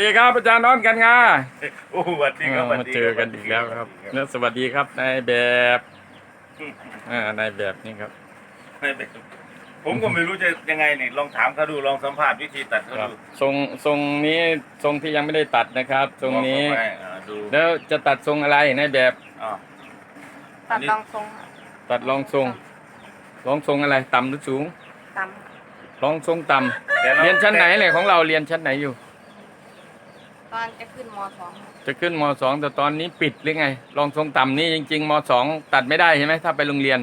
สวัสดีครับอาจารย์น้อนกันงาโอ้สวัสดีครับเออมาเจอกันอีกแล้วครับแล้วสวัสดีครับนายแบบอ่านายแบบนี่ครับ ไม่เป็นผมก็ไม่รู้จะยังไงนี่ลองถามเขาดูลองสัมภาษณ์วิธีตัดเขาครับดูทรงทรงนี้ทรงที่ยังไม่ได้ตัดนะครับ ทรงนี้ บอกเขาไปอ่าดูแล้วจะตัดทรงอะไรนายแบบ อ่าตัดรองทรงค่ะตัดรองทรงรองทรงอะไร ต่ำหรือสูงตรองทรงต่แต่ำเรียนชั้นไหนเลยของเราเรียนชั้นไหนอยู่ำ ตอนจะขึ้นมสองค่ะจะขึ้นมสองแต่ตอนนี้ปิดหรือไงรองทรงต่ำนี่จริงๆมสองตัดไม่ได้ใช่ไหมถ้าไปโรงเรียน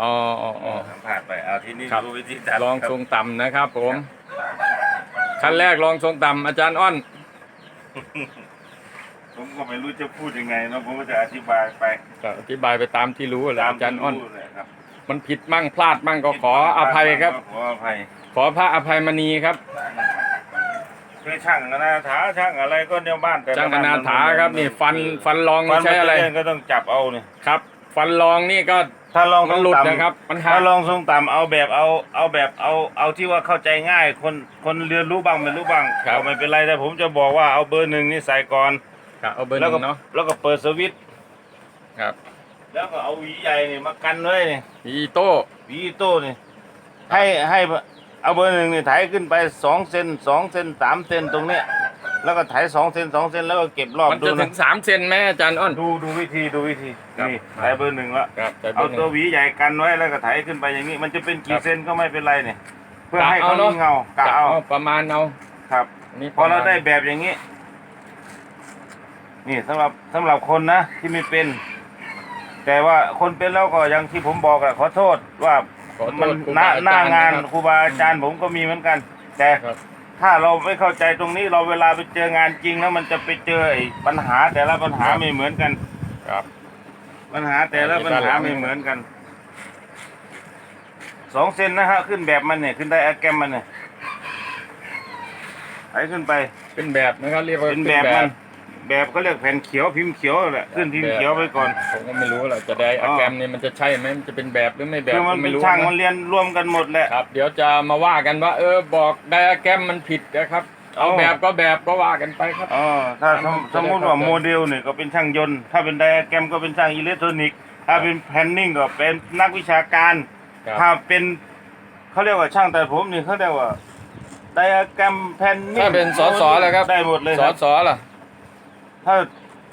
อ๋ออ๋ออ๋อสัมภาษณ์ไปเอาที่นี่ครับดูวิธีตัดลองทรงต่ำนะครับ ผมขั้นแรกลองทรงต่ำอาจารย์อ้อนผมก็ไม่รู้จะพูดยังไงเนาะผมก็จะอธิบายไปก็อธิบายไปตามที่รู้แหละอาจารย์อ้อนที่เลยครับมันผิดมั่งพลาดมั่งก็ขออภัยครับ ขออภัยขอพระอภัยมณีครับ คือช่างอนาถาช่างอะไรก็เนี่ยบ้านแต่ละจ้างอบ้นาถาครับนี่ฟันฟันรองฟันี่นใช้อะไรมันจเล่นก็ต้องจับเอาเนี่ยครับ ฟันรองนี่ก็ถ้าลองมันหลุดทรงต่ำนะครับมันหักถ้าลองทรงต่ำเอาแบบเอาเอาแบบเอาเอาที่ว่าเข้าใจง่าย คนคนเรียนรู้บ้างไม่รู้บ้างก็ไม่เป็นไรแต่ผมจะบอกว่าเอาเบอร์หนึ่งนี่ใส่ก่อนครับเอาเบอร์หแล้วนึ่ก็งเนาะแล้วก็เปิดสวิตช์ครับ แล้วก็เอาหวีใหญ่นี่มากันไว้นี่อีโต้หวีโต้นี่ให้ให้ เอาเบอร์หนึ่งนี่ไถขึ้นไปสองเซนสองเซนสามเซนตรงเนี้ยแล้วก็ไถสองเซนสองเซนแล้วก็เก็บรอบมันดูจะถึนะงสามเซนไหมอาจารย์อ้อนดูดูวิธีดูวิธีครับ นี่ไถเบอร์หนึ่งละครับแต่เบเอาอร์หนึ่ตัวงหวีใหญ่กันไว้แล้วก็ไถขึ้นไปอย่างนี้ มันจะเป็นครักี่บเซนก็ไม่เป็นไรเนี่ยเพื่อกะให้เขาเอาเนอะ มีเงากะเอาประมาณเอาครับอันนี่พอเราได้แบบอย่างนี้ นี่สำหรับสำหรับคนนะที่ไม่เป็น แต่ว่าคนเป็นแล้วก็อย่างที่ผมบอกอะขอโทษว่า ขอโทมันษครูหน้าบอจรย์หน้างานะครูบาอาจารย์ผมก็มีเหมือนกัน แต่ครับ ถ้าเราไม่เข้าใจตรงนี้เราเวลาไปเจองานจริงแล้วมันจะไปเจอไอ้ปัญหาแต่ละปัญหาไม่เหมือนกัน ครับ ปัญหาแต่ละปัญหาไม่เหมือนกันสองเซนนะฮะขึ้นแบบมันเนี่ยขึ้นได้อะแกรมมันเนี่ยไถขึ้นไป เป็นแบบนะครับเรียกว่าเป็นแบบมัน แบบเขาเรียกแผ่นเขียวพิมพ์เขียวแหละขึ้นพิมพ์เขียวไปก่อน ผมก็ไม่รู้หรอกจะได้อ๋อะอแกรมนี่มันจะใช่ไหมมันจะเป็นแบบหรือไม่แบบคือมันก็เป็ไม่นรู้ช่างนะมันเรียนรวมกันหมดแหละ ครับ เดี๋ยวจะมาว่ากันว่า เออบอกไดอะแกรมมันผิดนะครับ เอาเอา แบบก็แบบก็ว่ากันไปครับ อ๋อถ้าสมจะได้สมมติว่าเข้าใจโมเดลเนี่ยก็เป็นช่างยนต์ ถ้าเป็นไดอะแกรมก็เป็นช่างอิเล็กทรอนิกส์ถ้าเป็นแพนนิ่งก็เป็นนักวิชาการ ครับ ถ้าเป็นเขาเรียกว่าช่างแต่ผมนี่เขาเรียกว่าไดอะแกรมแพนนิ่งถ้าเป็นสสแล้วครับได้หมดเลยสคอรับสอล่ะ ถ้า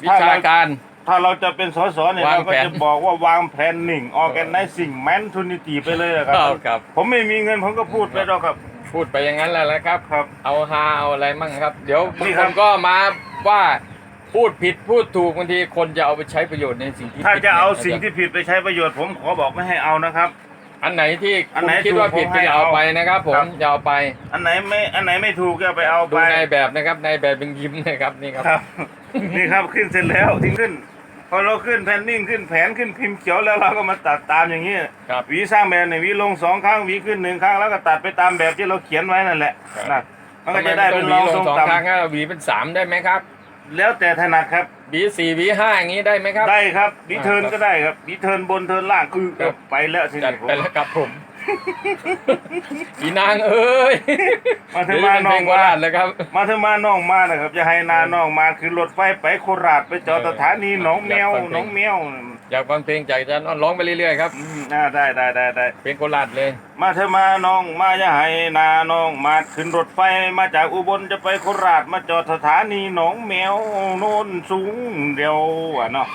วิถ้าชาเราการ ถ้าเราจะเป็นสสเนี่ย วางเราก็แผนจะบอกว่าวางแผนหนึ่งออแกนไนซิ่งแมนทูนิตีไปเลยอะครัเอาครับ ผมไม่มีเงินผมก็พูดไปแล้วครับ พูดไปอย่างนั้นแหละแหละครับ ครับ เอาฮาเอาอะไรมั่งครับ เดี๋ยวนี่บางคครับ นก็มาว่าพูดผิดพูดถูกบางทีคนจะเอาไปใช้ประโยชน์ในสิ่งที่ถ้าผิดจะเอานี่ยสิ่งที่ผิดไปใช้ประโยชน์ผมขอบอกไม่ให้เอานะครับ อันไหนที่อันคุไหนณคิดว่าถูกผิดผมให้ก็อย่าเอาเอาไปนะครับผครัมบ อย่าเอาไปอันไหนไม่อันไหนไม่ถูกก็ไปเอาดูไปในแบบนะครับในแบบเป็นยิ้มนะครับนี่ครับ ครับ นี่ครับขึ้นเสร็จแล้วที่ขึ้น พอเราขึ้นแพนนิ่งขึ้นแผนขึ้นพิมพ์เขียวแล้วเราก็มาตัดตามอย่างนี้ครับหวีสร้างแบบเนี่ยหวีลงสองครั้งหวีขึ้นหนึ่งครั้งแล้วก็ตัดไปตามแบบที่เราเขียนไว้นั่นแหละครับ นะมันก็จะได้เป็นรองทรงสองต่ครั้งถ้าหวีเป็นสามได้ไหมครับำแล้วแต่ถนัดครับ หวีสี่หวีห้าอย่างนี้ได้ไหมครับ ได้ครับรีเทิร์นครับก็ได้ครับรีเทิร์นบนเทิร์นล่างคือครับ ไปแล้วสิจัดผมไปแล้วครับผม อีนางเอ้ยมาถึเดี๋งยวมาจะเป็นน้เพองลงโคมาราชเลยครับ มาถึงมาน้องมานะครับจะให้นาน้องมาคือรถไฟไปโคราชไปจอดสถานีหนองแมวอยากฟังเพลงหนองแมวอยากฟังเพลงจากอาจารย์อ้อนร้องไปเรื่อยๆครับอืมอ่าได้ได้ได้ได้เพลงโคราชเลย มาเถอะมาน้องมาจะให้นาน้องมาขึ้นรถไฟมาจากอุบลจะไปโคราชมาจอดสถานีหนองแมวโน่นสูงเดียวอะเนาะ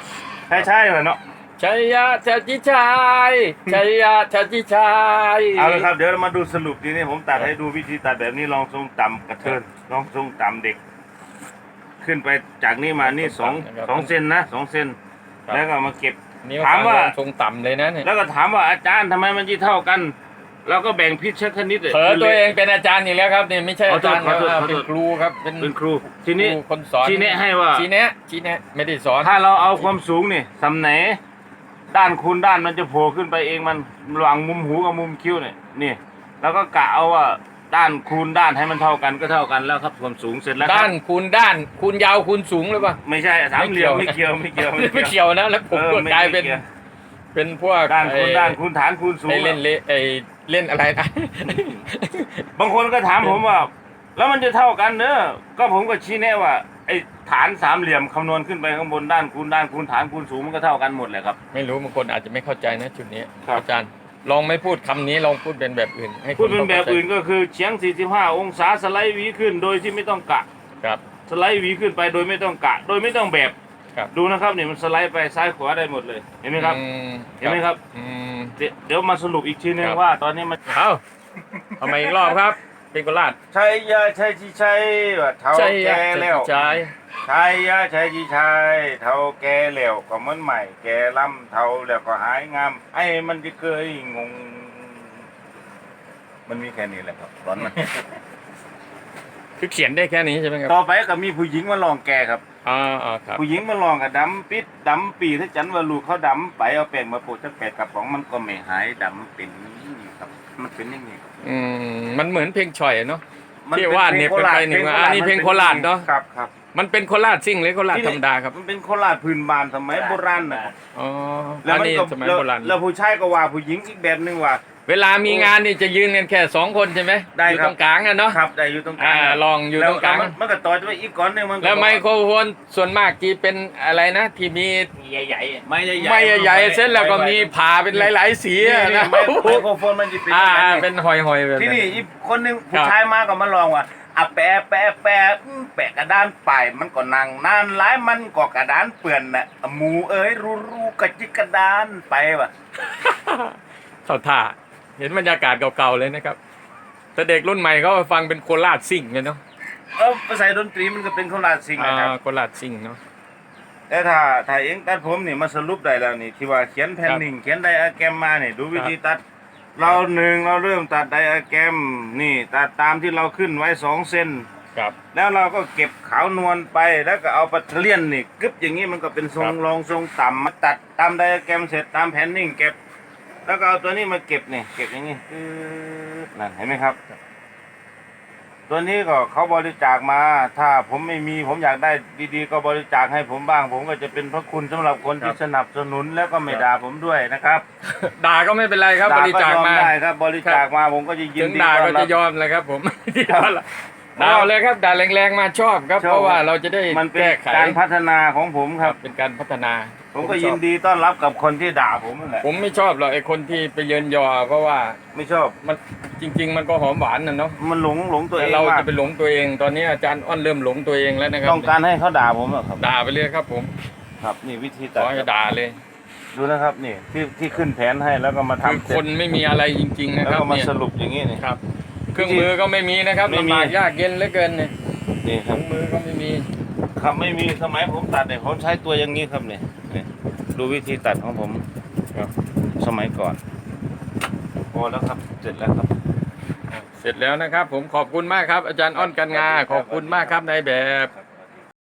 ใช่ใช่เหรอเนาะ ชัยยะชาจิชัยชัยยะชาจิชัยเอาละครับ เดี๋ยวเรามาดูสรุปทีนี้ผมตัดให้ดูวิธีตัดแบบนี้ลองทรงต่ำกระเทินลองทรงต่ำเด็ก ขึ้นไปจากนี้มานี่สองสองเซนนะสองเซนแล้วก็มาเก็บนี่ถามว่าทรงต่ำเลยนะเนี่ยแล้วก็ถามว่าอาจารย์ทำไมมันยี่เท่ากันแล้วก็แบ่งพิชคณิตเผลอตัวเองเป็นอาจารย์อีกแล้วครับเนี่ยไม่ใช่อาจารย์ขอโทษครับขอโทษเป็นครูครับเป็นเป็นครู ทีนี้ครูคนสอนชี้แนะให้ว่าชี้แนะชี้แนะไม่ได้สอนถ้าเราเอาความสูงนี่สำไหน ด้านคูณด้านมันจะโผล่ขึ้นไปเองมันระหว่างมุมหูกับมุมคิ้วเนี่ยนี่แล้วก็กะเอาว่าด้านคูณด้านให้มันเท่ากันก็เท่ากันแล้วครับความสูงเสร็จแล้วคด้ารับนคูณด้านคูณยาวคูณสูงหรือเปล่าไม่ใช่สามเหลี่ยมไม่เกี่ยวไม่เกี่ยวไม่เกี่ยวนะแล้วผมออก็ไม่กลายเป็นไม่กี่วเป็นพวกด้านคูณไอ้ด้านคูณฐานคูณสูงไอ้เล่นเละไอ้เล่นอะไรนะบางคนก็ถามผมว่า แล้วมันจะเท่ากันเนอะก็ผมก็ชี้แนะว่า ไอ้ฐานสามเหลี่ยมคำนวณขึ้นไปข้างบนด้านคูณด้านคูณฐานคูณสูงมันก็เท่ากันหมดแหละครับ ไม่รู้บางคนอาจจะไม่เข้าใจนะจุดนี้ครับ อาจารย์ลองไม่พูดคำนี้ลองพูดเป็นแบบอื่น ให้คพูดเป็นแบบข้าใจอื่นก็คือเฉียง 45 องศาสไลด์หวีขึ้นโดยที่ไม่ต้องกะ ครับ สไลด์หวีขึ้นไปโดยไม่ต้องกะ โดยไม่ต้องแบบครับ ดูนะครับเนี่ยมันสไลด์ไปซ้ายขวาได้หมดเลยเห็นไหมครับอืมเห็นไหมครับอืม เดี๋ยวเดี๋ยวมาสรุปอีกทีนึงครับ ว่า ตอนนี้มัน เอาเอามาอีกรอบครับ เป็นโคราชใช่ยาใช่ที่ใช่ว่าเท่าใช่แก่อะแล้วใช่ใช่ยาใช่ที่ใช่เท่าแก่แล้วก็เหมือนใหม่แก่ล่ำเท่าแล้วก็หายงามไอ้มันจะเคยงง มันมีแค่นี้แหละครับตอนนั้นคือเขียนได้แค่นี้ใช่ไหมครับต่อไปก็มีผู้หญิงมาลองแกครับอ่าอ่าครับผู้หญิงมาลองกับดำปิดดำปีถ้าจันว่าลูกเขาดำไปเอาแป้งมาโปะจักแปดกระป๋องมันก็ไม่หายดำเป็นอย่างนี้ครับ มันเป็นอย่างนี้ครับอืมมันเหมือนเพลงฉ่อยเนาะ มันที่ว่าเนี่ยเป็นไปหนึ่งว่าอันนี้เพลงโคราชเนอะ ครับครับมันเป็นโคราชซิ่งหรือโคราชธรรมดาครับมันเป็นโคราชพื้นบ้านสมัยโบราณนะครับอ๋อแล้วอันมันนี้ก็สมัยแล้วโบราณ แล้วผู้ชายก็ว่าผู้หญิงอีกแบบหนึงว่า เวลามีงานนี่จะยืนกันแค่สองคนใช่ไหมได้อยู่ครับตรงกลางอะเนาะครับได้อยู่ตรงกลางอ่าลองอยู่ตรงกลาง แวมันมันก็ต่อจะไปอีกก้อนหนึงมันก็แล้วไมบอกโครโฟนส่วนมากที่เป็นอะไรนะที่มีใหญ่ๆไม่ใหญ่ๆ ไม่ใหญ่ๆเส้นแล้วก็มีผ่าเป็นหลาย ๆ สีนี่อะนี่นะไมไมโครโฟนมันจะเป็นอ่าอย่างนั้นเป็นหอยๆแบบที่นั้นนี่อีกคนหนึงคผู้รับชายมาก็มาลองว่าอะแปะแปะแปะอืมแปะกระดานไปมันก็นั่งนานหลายมันก็กระดานเปื่อนน่ะหมูเอ้ยรูรูกระจิกกระดานไปว่ะเขาท่า เห็นบรรยากาศเก่าๆเลยนะครับ แต่เด็กรุ่นใหม่เขาฟังเป็นโคราชซิ่งกันเนาะเออภาษาดนตรีมันก็เป็นคนละสิ่งนะครับอ่าโคราชซิ่งเนาะ แต่ถ้าถ้าเองตัดผมนี่มาสรุปได้แล้วนี่ที่ว่าเขียนแผ่นครับหนึ่งเขียนไดอะแกรมมานี่ดูวิธีครับตัด เราหนึ่งเราเริ่มตัดไดอะแกรมนี่ตัดตามที่เราขึ้นไว้สองเส้นครับ แล้วเราก็เก็บขาวนวลไปแล้วก็เอาปัตเลียนนี่กึบอย่างนี้มันก็เป็นทรงครับ รองทรงต่ำมาตัดตามไดอะแกรมเสร็จตามแผ่นนิ่งเก็บ แล้วก็เอาตัวนี้มาเก็บนี่เก็บอย่างนี้กึ๊บนั่นเห็นไหมครับ ตัวนี้ก็เขาบริจาคมา ถ้าผมไม่มีผมอยากได้ดีๆ ก็บริจาคให้ผมบ้าง ผมก็จะเป็นพระคุณสำหรับคนที่สนับสนุนแล้วก็ไม่ด่าผมด้วยนะครับด่าก็ไม่เป็นไรครับ บด่าริก็จายคอมมา ได้ครับ บริจาคมาผมก็จะยินถึงดีด่าต้ก็อนรัจะบ ยอมเลยครับผมครับด่าเอาเลยครับด่าแรงๆมาชอบครับ ชอบ เพราะว่าเราจะได้มันเป็นแก้ไขการพัฒนาของผมครับ เป็นการพัฒนา ผมก็ชอบยินดีต้อนรับกับคนที่ด่าผมนั่นแหละผมไม่ชอบหรอกไอ้คนที่ไปเยินยอเพราะว่าไม่ชอบมันจริง ๆ มันก็หอมหวานนะเนาะมันหลงหลงตัวเอแต่งเรามากจะไปหลงตัวเอง ตอนนี้อาจารย์อ้อนเริ่มหลงตัวเองแล้วนะครับต้องการให้เขาด่าผมอะครับ ด่าไปเลยครับผมครับ นี่วิธีขตัดอให้ด่าเลยดูนะครับ นี่ที่ที่ขึ้นแผนให้แล้วก็มาคือทำเสร็คจนไม่มีอะไรจริง ๆ นะแล้วครับก็มาเนี่ยสรุปอย่างนี้นี่ ครับ เครื่องมือก็ไม่มีนะครับไม่มี ลำบากยากเย็นเหลือเกินเนี่ยนี่คเครัรื่อบงมือก็ไม่มี ครับไม่มีสมัยผมตัดเนี่ยผมใช้ตัวอย่างนี้ครับเนี่ย เนี่ยดูวิธีตัดของผมครับสมัยก่อนพอแล้วครับเสร็จแล้วครับ เสร็จแล้วนะครับ ผมขอบคุณมากครับ อาจารย์อ้อนกันงาขอบคุณมากครับนายแบบ